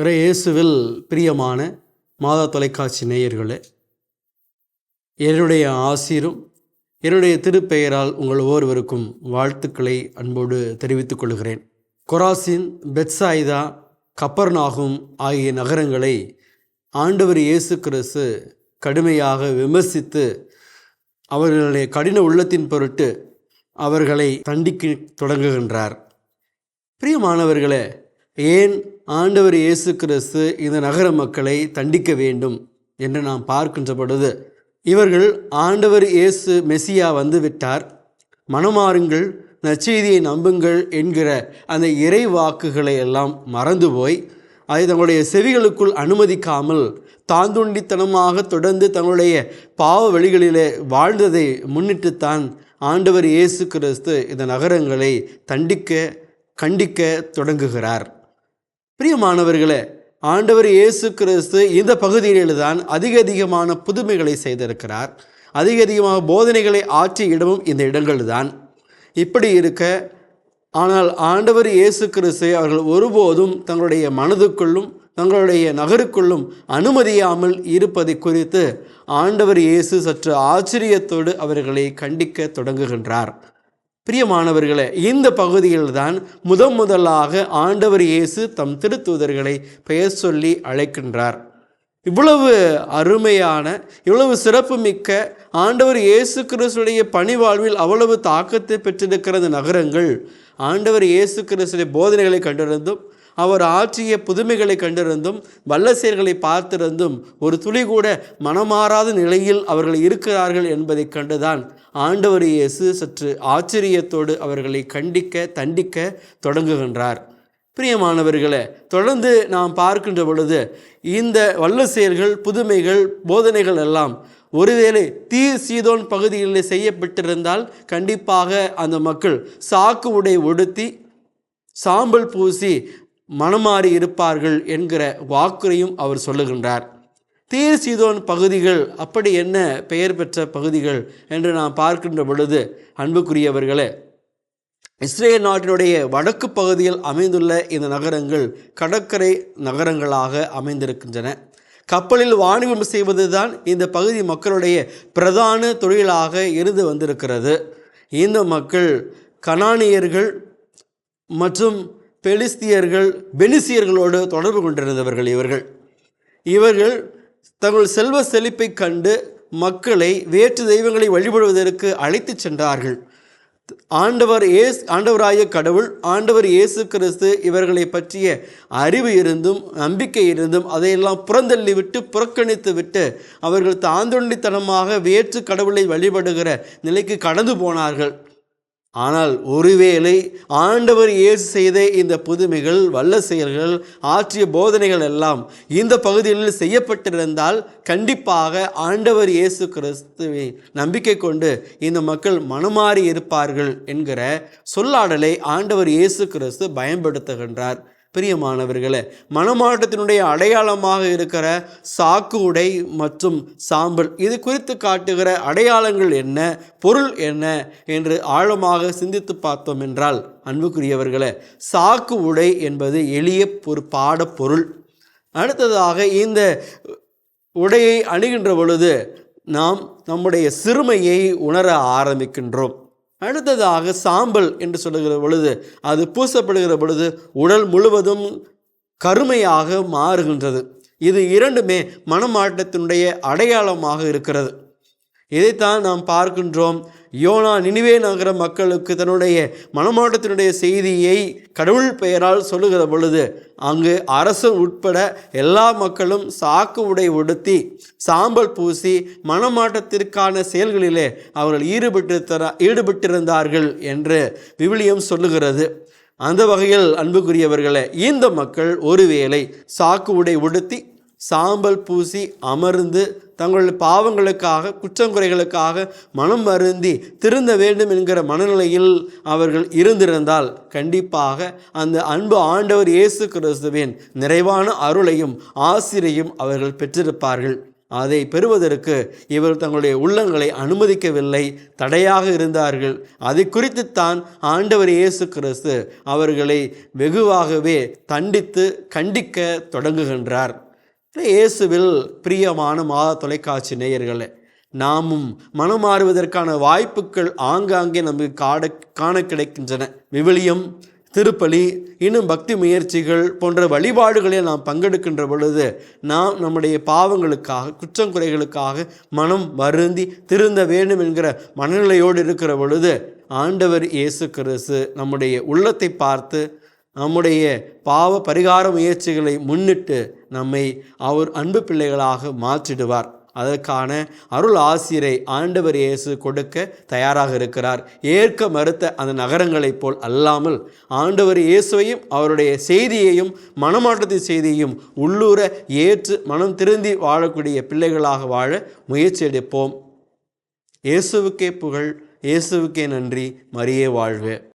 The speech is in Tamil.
பிற இயேசுவில் பிரியமான மாதா தொலைக்காட்சி நேயர்களே என்னுடைய ஆசீரும் என்னுடைய திருப்பெயரால் உங்கள் ஒவ்வொருவருக்கும் வாழ்த்துக்களை அன்போடு தெரிவித்துக் கொள்கிறேன். கொராசின் பெட்சாயிதா கப்பர்நாகும் ஆகிய நகரங்களை ஆண்டவர் இயேசு கிறிஸ்து கடுமையாக விமர்சித்து அவர்களுடைய கடின உள்ளத்தின் பொருட்டு அவர்களை தண்டிக்க தொடங்குகின்றார். பிரியமானவர்களே ஏன் ஆண்டவர் இயேசு கிறிஸ்து இந்த நகர மக்களை தண்டிக்க வேண்டும் என்று நாம் பார்க்கின்ற பொழுது இவர்கள் ஆண்டவர் இயேசு மெசியா வந்து விட்டார். மனமாறுங்கள் நச்செய்தியை நம்புங்கள் என்கிற அந்த இறை வாக்குகளை எல்லாம் மறந்து போய் அதை தங்களுடைய செவிகளுக்குள் அனுமதிக்காமல் தாந்துண்டித்தனமாக தொடர்ந்து தங்களுடைய பாவ வழிகளிலே வாழ்ந்ததை முன்னிட்டுத்தான் ஆண்டவர் இயேசு கிறிஸ்து இந்த நகரங்களை தண்டிக்க கண்டிக்க தொடங்குகிறார். பிரியமானவர்களே ஆண்டவர் இயேசு கிறிஸ்து இந்த பகுதியில்தான் அதிக அதிகமான புதுமைகளை செய்திருக்கிறார். அதிக அதிகமாக போதனைகளை ஆற்றிய இடமும் இந்த இடங்கள் தான் இப்படி இருக்க ஆனால் ஆண்டவர் இயேசு கிறிஸ்து அவர்கள் ஒருபோதும் தங்களுடைய மனதுக்குள்ளும் தங்களுடைய நகருக்குள்ளும் அனுமதியாமல் இருப்பதை குறித்து ஆண்டவர் இயேசு சற்று ஆச்சரியத்தோடு அவர்களை கண்டிக்க தொடங்குகின்றார். பிரியமானவர்களே இந்த பகுதியில் தான் முதன் முதலாக ஆண்டவர் இயேசு தம் திருத்தூதர்களை பெயர் சொல்லி அழைக்கின்றார். இவ்வளவு அருமையான இவ்வளவு சிறப்புமிக்க ஆண்டவர் இயேசு கிறிஸ்துடைய பணிவாழ்வில் அவ்வளவு தாக்கத்தை பெற்றிருக்கிற நகரங்கள் ஆண்டவர் இயேசு கிறிஸ்துடைய போதனைகளை கண்டிருந்தும் அவர் ஆற்றிய புதுமைகளை கண்டிருந்தும் வல்ல செயல்களை பார்த்திருந்தும் ஒரு துளி கூட மனமாறாத நிலையில் அவர்கள் இருக்கிறார்கள் என்பதை கண்டுதான் ஆண்டவர் இயேசு சற்று ஆச்சரியத்தோடு அவர்களை கண்டிக்க தண்டிக்க தொடங்குகின்றார். பிரியமானவர்களே தொடர்ந்து நாம் பார்க்கின்ற பொழுது இந்த வல்ல செயல்கள் புதுமைகள் போதனைகள் எல்லாம் ஒருவேளை தீ சீதோன் பகுதிகளில் செய்யப்பட்டிருந்தால் கண்டிப்பாக அந்த மக்கள் சாக்கு உடை உடுத்தி சாம்பல் பூசி மனமாறி இருப்பார்கள் என்கிற வாக்குறையும் அவர் சொல்லுகின்றார். தீர் சீதோன் பகுதிகள் அப்படி என்ன பெயர் பெற்ற பகுதிகள் என்று நாம் பார்க்கின்ற பொழுது அன்புக்குரியவர்களே இஸ்ரேல் நாட்டினுடைய வடக்கு பகுதியில் அமைந்துள்ள இந்த நகரங்கள் கடற்கரை நகரங்களாக அமைந்திருக்கின்றன. கப்பலில் வாணிபம் செய்வதுதான் இந்த பகுதி மக்களுடைய பிரதான தொழிலாக இருந்து வந்திருக்கிறது. இந்த மக்கள் கனானியர்கள் மற்றும் பெலிஸ்தியர்கள் பெனிசியர்களோடு தொடர்பு கொண்டிருந்தவர்கள் இவர்கள். இவர்கள் தங்கள் செல்வ செழிப்பை கண்டு மக்களை வேற்று தெய்வங்களை வழிபடுவதற்கு அழைத்து சென்றார்கள். ஆண்டவர் ஏஸ் ஆண்டவராய கடவுள் ஆண்டவர் இயேசு கிறிஸ்து இவர்களை பற்றிய அறிவு இருந்தும் நம்பிக்கை இருந்தும் அதையெல்லாம் புறந்தள்ளி விட்டு புறக்கணித்து விட்டு அவர்கள் தாந்தொண்டித்தனமாக வேற்று கடவுளை வழிபடுகிற நிலைக்கு கடந்து போனார்கள். ஆனால் ஒருவேளை ஆண்டவர் இயேசு செய்த இந்த புதுமைகள் வல்ல செயல்கள் ஆற்றிய போதனைகள் எல்லாம் இந்த பகுதிகளில் செய்யப்பட்டிருந்தால் கண்டிப்பாக ஆண்டவர் இயேசு கிறிஸ்துவை நம்பிக்கை கொண்டு இந்த மக்கள் மனமாறி இருப்பார்கள் என்கிற சொல்லாடலை ஆண்டவர் இயேசு கிறிஸ்து பயன்படுத்துகின்றார். பிரியமானவர்களே மனமாட்டத்தினுடைய அடையாளமாக இருக்கிற சாக்கு உடை மற்றும் சாம்பல் இது குறித்து காட்டுகிற அடையாளங்கள் என்ன பொருள் என்ன என்று ஆழமாக சிந்தித்து பார்த்தோம் என்றால் அன்புக்குரியவர்களே சாக்கு உடை என்பது எளிய ஒரு பாடப்பொருள். அடுத்ததாக இந்த உடையை அணுகின்ற பொழுது நாம் நம்முடைய சிறுமையை உணர ஆரம்பிக்கின்றோம். அடுத்ததாக சாம்பல் என்று சொல்லுகிற பொழுது அது பூசப்படுகிற பொழுது உடல் முழுவதும் கருமையாக மாறுகின்றது. இது இரண்டுமே மனமாட்டத்தினுடைய அடையாளமாக இருக்கிறது. இதைத்தான் நாம் பார்க்கின்றோம். யோனா நினிவே நகர மக்களுக்கு தன்னுடைய மனமாட்டத்தினுடைய செய்தியை கடவுள் பெயரால் சொல்லுகிற பொழுது அங்கு அரசு உட்பட எல்லா மக்களும் சாக்கு உடை உடுத்தி சாம்பல் பூசி மனமாட்டத்திற்கான செயல்களிலே அவர்கள் ஈடுபட்டு ஈடுபட்டிருந்தார்கள் என்று விவிலியம் சொல்லுகிறது. அந்த வகையில் அன்புக்குரியவர்களே இந்த மக்கள் ஒருவேளை சாக்கு உடை உடுத்தி சாம்பல் பூசி அமர்ந்து தங்களுடைய பாவங்களுக்காக குற்றங்குறைகளுக்காக மனம் வருந்தி திருந்த வேண்டும் என்கிற மனநிலையில் அவர்கள் இருந்திருந்தால் கண்டிப்பாக அந்த அன்பு ஆண்டவர் இயேசு கிறிஸ்துவின் நிறைவான அருளையும் ஆசிரியையும் அவர்கள் பெற்றிருப்பார்கள். அதை பெறுவதற்கு இவர் தங்களுடைய உள்ளங்களை அனுமதிக்கவில்லை தடையாக இருந்தார்கள். அதை குறித்துத்தான் ஆண்டவர் இயேசு கிறிஸ்து அவர்களை வெகுவாகவே தண்டித்து கண்டிக்க தொடங்குகின்றார். இயேசுவில் பிரியமான மாத தொலைக்காட்சி நேயர்களே நாமும் மனம் மாறுவதற்கான வாய்ப்புகள் ஆங்காங்கே நமக்கு காட காண கிடைக்கின்றன விவிலியம் திருப்பலி இன்னும் பக்தி முயற்சிகள் போன்ற வழிபாடுகளில் நாம் பங்கெடுக்கின்ற பொழுது நாம் நம்முடைய பாவங்களுக்காக குற்றங்குறைகளுக்காக மனம் வருந்தி திருந்த வேண்டும் என்கிற மனநிலையோடு இருக்கிற பொழுது ஆண்டவர் இயேசு கிறிஸ்து நம்முடைய உள்ளத்தை பார்த்து நம்முடைய பாவ பரிகார முயற்சிகளை முன்னிட்டு நம்மை அவர் அன்பு பிள்ளைகளாக மாற்றிடுவார். அதற்கான அருள் ஆசிரை ஆண்டவர் இயேசு கொடுக்க தயாராக இருக்கிறார். ஏற்க மறுத்த அந்த நகரங்களைப் போல் அல்லாமல் ஆண்டவர் இயேசுவையும் அவருடைய செய்தியையும் மனமாற்றத்தின் செய்தியையும் உள்ளூர ஏற்று மனம் திருந்தி வாழக்கூடிய பிள்ளைகளாக வாழ முயற்சி எடுப்போம். இயேசுவுக்கே புகழ் இயேசுவுக்கே நன்றி. மரியே வாழ்க